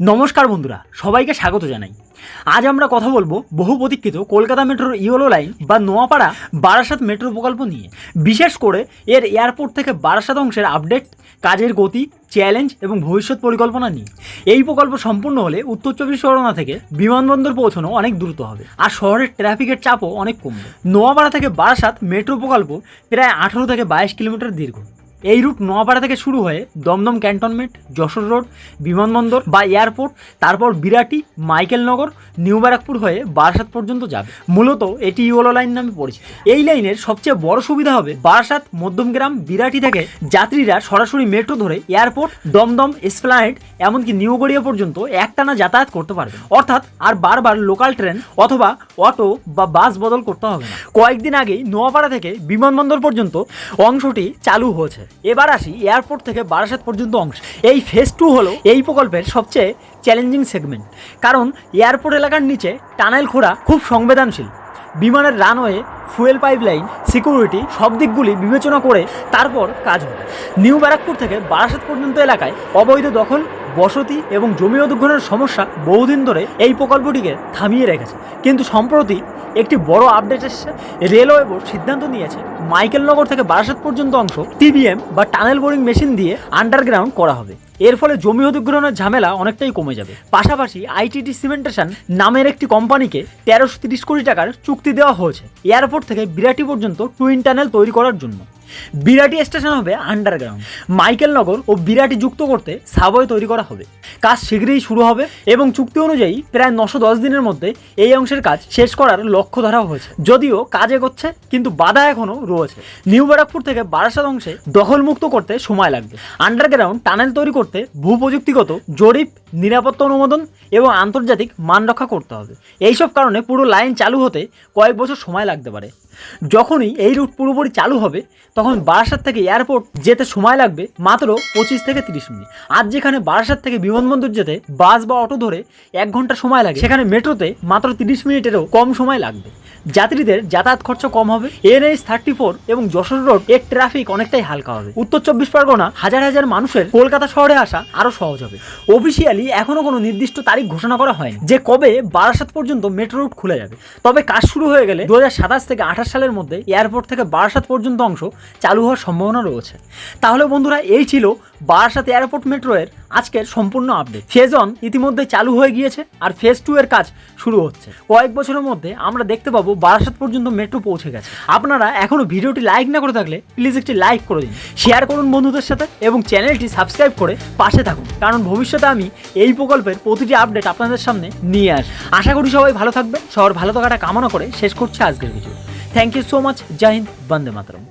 নমস্কার বন্ধুরা, সবাইকে স্বাগত জানাই। আজ আমরা কথা বলব বহু প্রতীক্ষিত কলকাতা মেট্রোর ইওলো লাইন বা নোয়াপাড়া বারাসাত মেট্রো প্রকল্প নিয়ে। বিশেষ করে এর এয়ারপোর্ট থেকে বারাসাত অংশের আপডেট, কাজের গতি, চ্যালেঞ্জ এবং ভবিষ্যৎ পরিকল্পনা নিয়ে। এই প্রকল্প সম্পূর্ণ হলে উত্তর চব্বিশ পরগনা থেকে বিমানবন্দর পৌঁছানো অনেক দ্রুত হবে আর শহরের ট্রাফিকের চাপও অনেক কমবে। নোয়াপাড়া থেকে বারাসাত মেট্রো প্রকল্প প্রায় আঠেরো থেকে বাইশ কিলোমিটার দীর্ঘ। এই রুট নোয়াপাড়া থেকে শুরু হয়ে দমদম ক্যান্টনমেন্ট, যশোর রোড, বিমানবন্দর বা এয়ারপোর্ট, তারপর বিরাটি, মাইকেলনগর, নিউ ব্যারাকপুর হয়ে বারাসাত পর্যন্ত যাবে। মূলত এটি ইওলো লাইন নামে পরিচিত। এই লাইনের সবচেয়ে বড় সুবিধা হবে বারাসাত মধ্যমগ্রাম বিরাটি থেকে যাত্রীরা সরাসরি মেট্রো ধরে এয়ারপোর্ট, দমদম এসপ্লানেড এমনকি নিউ গড়িয়া পর্যন্ত একটানা যাতায়াত করতে পারবে। অর্থাৎ আর বারবার লোকাল ট্রেন অথবা অটো বা বাস বদল করতে হবে কয়েকদিন আগেই নোয়াপাড়া থেকে বিমানবন্দর পর্যন্ত অংশটি চালু হয়েছে। এবার আসি এয়ারপোর্ট থেকে বারাসাত পর্যন্ত অংশ। এই ফেজ টু হলো এই প্রকল্পের সবচেয়ে চ্যালেঞ্জিং সেগমেন্ট কারণ এয়ারপোর্ট এলাকার নিচে টানেল খোঁড়া খুব সংবেদনশীল। বিমানের রানওয়ে ফুয়েল পাইপলাইন সিকিউরিটি সব দিকগুলি বিবেচনা করে তারপর কাজ হবে নিউ ব্যারাকপুর থেকে বারাসাত পর্যন্ত এলাকায় অবৈধ দখল বসতি এবং জমি অধিগ্রহণের সমস্যা বহুদিন ধরে এই প্রকল্পটিকে থামিয়ে রেখেছে। কিন্তু সম্প্রতি একটি বড় আপডেট এসেছে। রেলওয়ে বোর্ড সিদ্ধান্ত নিয়েছে মাইকেলনগর থেকে বারাসাত পর্যন্ত অংশ টিবিএম বা টানেল বোরিং মেশিন দিয়ে আন্ডারগ্রাউন্ড করা হবে। এর ফলে জমি অধিগ্রহণের ঝামেলা অনেকটাই কমে যাবে। পাশাপাশি আইটিটি সিমেন্টেশন নামের একটি কোম্পানিকে তেরোশো তিরিশ কোটি টাকার চুক্তি দেওয়া হয়েছে, এয়ারপোর্ট থেকে বিরাটি পর্যন্ত টুইন টানেল তৈরি করার জন্য। বিরাটি স্টেশন হবে আন্ডারগ্রাউন্ড মাইকেলনগর ও বিরাটি যুক্ত করতে সাবওয়ে তৈরি করা হবে। কাজ শীঘ্রই শুরু হবে এবং চুক্তি অনুযায়ী প্রায় নশো দশ দিনের মধ্যে এই অংশের কাজ শেষ করার লক্ষ্য ধরা হয়েছে। যদিও কাজ এগোচ্ছে, কিন্তু বাধা এখনও রয়েছে। নিউ ব্যারাকপুর থেকে বারাসাত অংশে দখলমুক্ত করতে সময় লাগবে। আন্ডারগ্রাউন্ড টানেল তৈরি করতে ভূপ্রযুক্তিগত জরিপ, নিরাপত্তা অনুমোদন এবং আন্তর্জাতিক মান রক্ষা করতে হবে। এইসব কারণে পুরো লাইন চালু হতে কয়েক বছর সময় লাগতে পারে। যখনই এই রুট পুরোপুরি চালু হবে, তখন বারাসাত থেকে এয়ারপোর্ট যেতে সময় লাগবে মাত্র পঁচিশ থেকে তিরিশ মিনিট। আর যেখানে বারাসাত থেকে বিমানবন্দর যেতে বাস বা অটো ধরে এক ঘণ্টা সময় লাগে, সেখানে মেট্রোতে মাত্র তিরিশ মিনিটেরও কম সময় লাগবে। যাত্রীদের যাতায়াত খরচ কম হবে। এনএইচ থার্টি ফোর এবং যশোর রোডের ট্রাফিক অনেকটাই হালকা হবে। উত্তর চব্বিশ পরগনা হাজার হাজার মানুষের কলকাতা শহরে আসা আরও সহজ হবে। অফিসিয়ালি এখনও কোনো নির্দিষ্ট তারিখ ঘোষণা করা হয়নি যে কবে বারাসাত পর্যন্ত মেট্রো রুট খুলে যাবে। তবে কাজ শুরু হয়ে গেলে দু হাজার সাতাশ থেকে আঠাশ সালের মধ্যে এয়ারপোর্ট থেকে বারাসাত পর্যন্ত অংশ চালু হওয়ার সম্ভাবনা রয়েছে। তাহলে বন্ধুরা, এই ছিল বারাসাত এয়ারপোর্ট মেট্রো এর আজকের সম্পূর্ণ আপডেট। ফেজ অন ইতিমধ্যে চালু হয়ে গিয়েছে আর ফেজ টু এর কাজ শুরু হচ্ছে। কয়েক বছরের মধ্যে আমরা দেখতে পাবো বারাসাত পর্যন্ত মেট্রো পৌঁছে গেছে। আপনারা এখনও ভিডিওটি লাইক না করে থাকলে প্লিজ একটি লাইক করে দিন শেয়ার করুন বন্ধুদের সাথে এবং চ্যানেলটি সাবস্ক্রাইব করে পাশে থাকুন। কারণ ভবিষ্যতে আমি এই প্রকল্পের প্রতিটি আপডেট আপনাদের সামনে নিয়ে আসি আশা করি সবাই ভালো থাকবে সবার ভালো থাকাটা কামনা করে শেষ করছে আজকের video. Thank you so much जय हिंद बंद मातरम